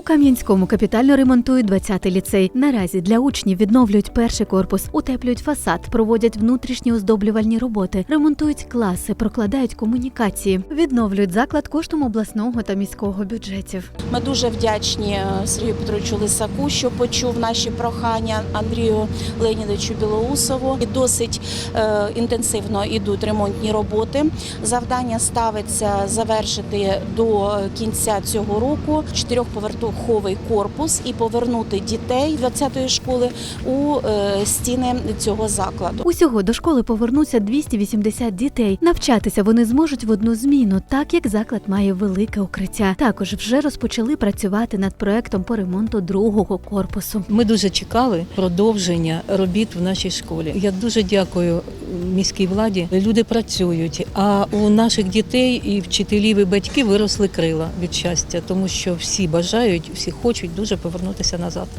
У Кам'янському капітально ремонтують 20-й ліцей. Наразі для учнів відновлюють перший корпус, утеплюють фасад, проводять внутрішні оздоблювальні роботи, ремонтують класи, прокладають комунікації, відновлюють заклад коштом обласного та міського бюджетів. Ми дуже вдячні е, Сергію Петровичу Лисаку, що почув наші прохання Андрію Леонідовичу Білоусову. І досить е, інтенсивно йдуть ремонтні роботи. Завдання ставиться завершити до кінця цього року чотирьохповерховий корпус і повернути дітей 20-ї школи у е, стіни цього закладу. Усього до школи повернуться 280 дітей. Навчатися вони зможуть в одну зміну, так як заклад має велике укриття. Також вже розпочали працювати над проектом по ремонту другого корпусу. Ми дуже чекали продовження робіт в нашій школі. Я дуже дякую міській владі. Люди працюють, а у наших дітей і вчителів, і батьків виросли крила від щастя, тому що всі бажають, всі хочуть дуже повернутися назад.